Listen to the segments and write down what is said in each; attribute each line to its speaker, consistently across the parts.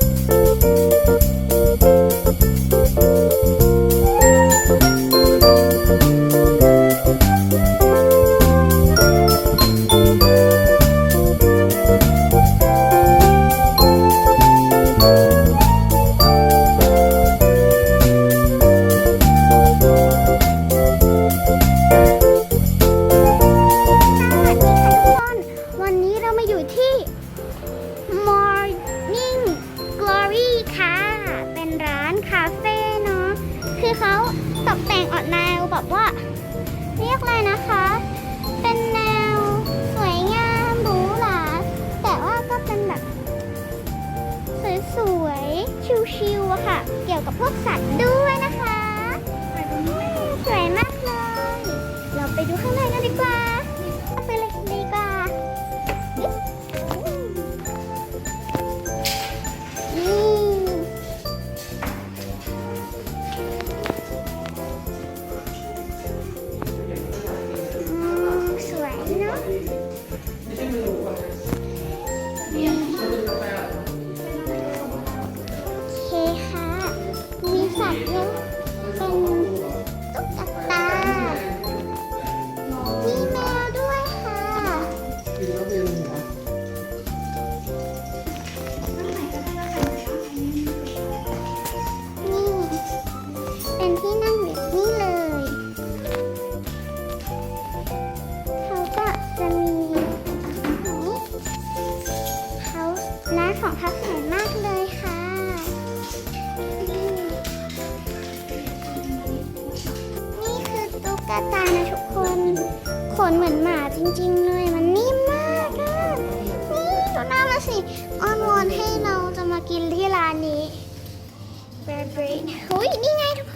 Speaker 1: thank you. ับพวกสัตว์ด้วย ตานะทุกคน ขนเหมือนหมาจริงๆเลย มันนิ่มมากอะนี่ดูหน้ามาสิ อ้อนวอนให้เราจะมากินที่ร้านนี้เบรดเบรดเฮ้
Speaker 2: ย
Speaker 1: นี่ไงทุก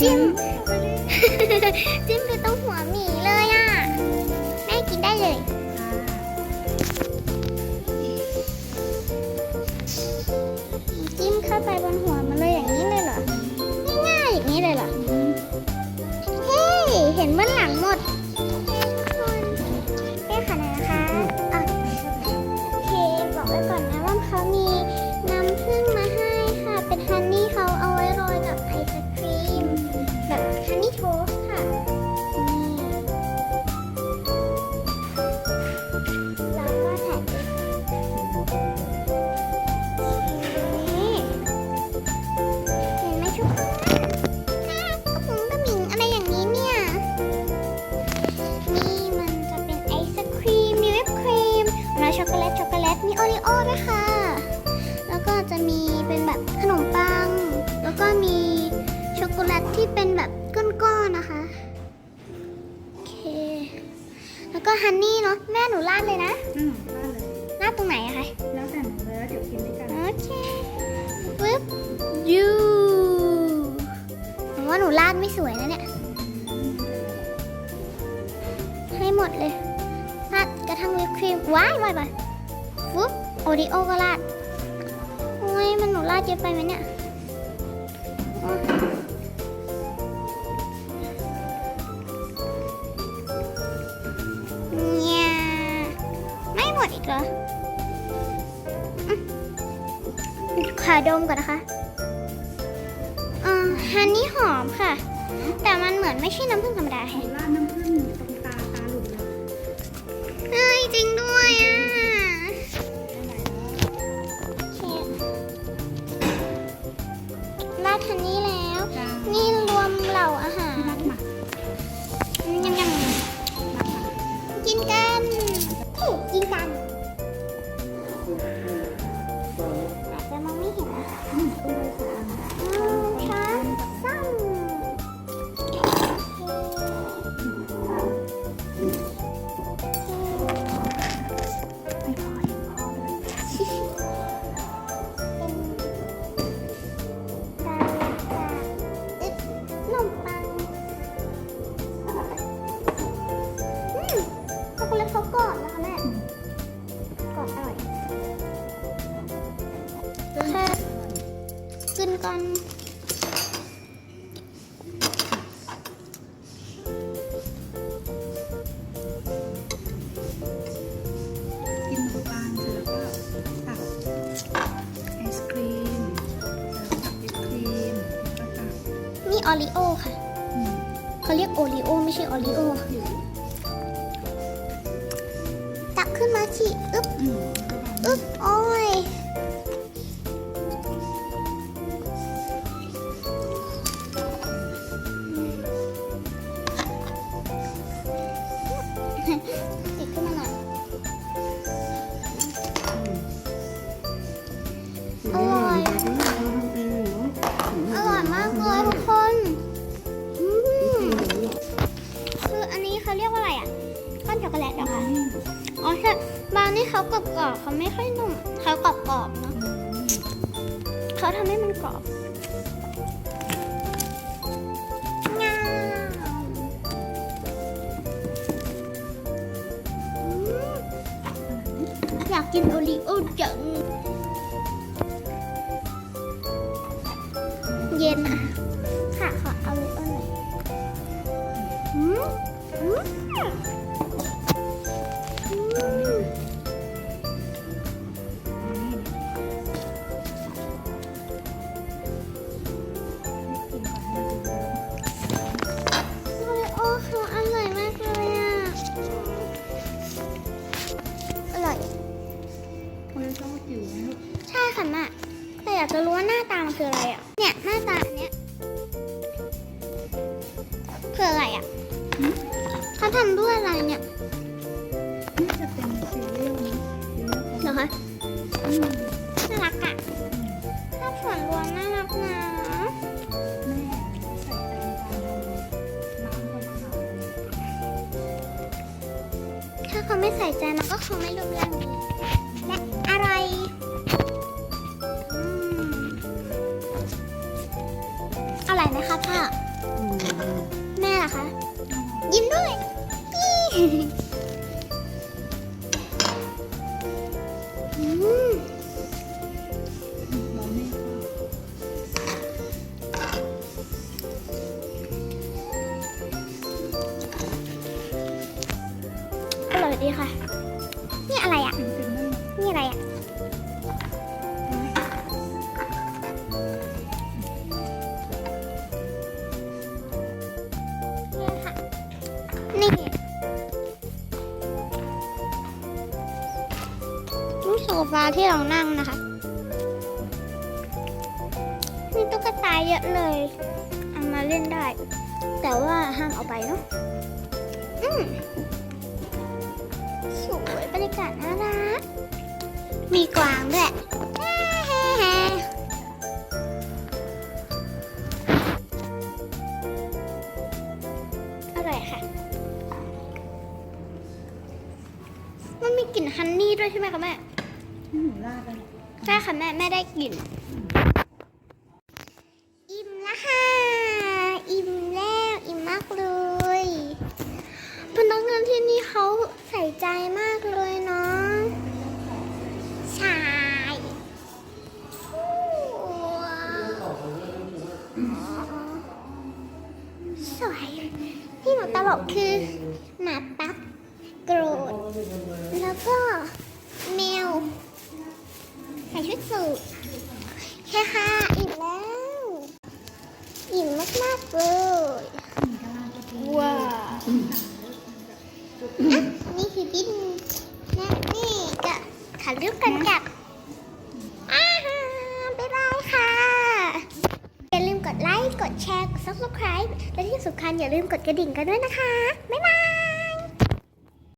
Speaker 1: จิ้มจิ้ม นะคะ โอเค แล้วก็ฮันนี่เนาะแม่หนูราดเลยนะ
Speaker 2: อืมได้เลย
Speaker 1: ราดตรงไหนอะคะ
Speaker 2: แล้วแต่หนูเลยแล้วเดี๋ยวกินด้วยกัน
Speaker 1: โอเคปึ๊บยูหนูว่าหนูราดไม่สวยนะเนี่ย ให้หมดเลยราดกระทั่งวิปครีม ว้ายว้ายว้ายฟึบโอริโอก็ราดโอ้ยมันหนูราดเยอะไปไหมเนี่ยโอ๊ยเนี่ย ไม่หมดอีกเหรอขอดมก่อนนะคะอ่าฮันนี่หอมค่ะ แต่มันเหมือนไม่ใช่น้ำผึ้งธรรมดา
Speaker 2: หนู
Speaker 1: แฮะ
Speaker 2: ราดน้ำผึ้งตรงตาตาหลุดเลย
Speaker 1: เฮ้ยจริงด้วยอะ โอริโอ
Speaker 2: ไม่
Speaker 1: ใช่ออริโอ
Speaker 2: อยู่
Speaker 1: ตักขึ้นมาสิ อึ๊บ
Speaker 2: อืมแล้วก็วาง
Speaker 1: อึ๊บ โอ้ย ช็อกโกแลตเหรอคะอ๋อใช่บาวนี่เขากรอบๆเขาไม่ค่อยนุ่มเขากรอบๆเนาะเขาทำให้มันกรอบอยากกินโอรีโอจังเย็นอะ เขาทำด้วยอะไรเนี่ย
Speaker 2: น่าจะเป็นซีเรียลนะซีเรียล
Speaker 1: เหรอคะ
Speaker 2: อืม
Speaker 1: น่ารักอะภาพส่วนรวมน่ารักนะ
Speaker 2: แม่ใส่แตงกวาน้ำก็ขาว
Speaker 1: ถ้าเขาไม่ใส่ใจมันก็คงไม่รูปร่างนี้และอะไรอืมอะไรนะคะพ่อ แม่ล่ะคะ ยิ้มด้วย อ
Speaker 2: ร่อ
Speaker 1: ยดีค่ะ นี่อะไรอะ
Speaker 2: นี่
Speaker 1: อะไรอะ นี่ค่ะ นี่นี่โซฟาที่เรานั่งนะคะมีตุ๊กตาเยอะเลย เอามาเล่นได้ แต่ว่าห้ามเอาไปเนาะ อืม สวยบรรยากาศน่ารัก มีกวางด้วยแฮ่แฮ่ค่ะ มันมีกลิ่นฮันนี่ด้วยใช่ไหมคะแม่
Speaker 2: หนูราดไปเลย
Speaker 1: ใช่ค่ะแม่แม่ได้กลิ่น คือหมาปั๊บโกรธ แล้วก็แมว ใส่ชุดสูทแค่ค่ะอิ่มแล้วอิ่มมากๆเลย
Speaker 2: มีกระลาตัวดี
Speaker 1: ว้าวอะนี่คือบินและนี่ก็ถ่ายรูปกันกับอาฮาบ๊ายบายค่ะ อย่าลืมกดไลค์ กดแชร์ กด subscribe และที่สำคัญอย่าลืมกดกระดิ่งกันด้วยนะคะ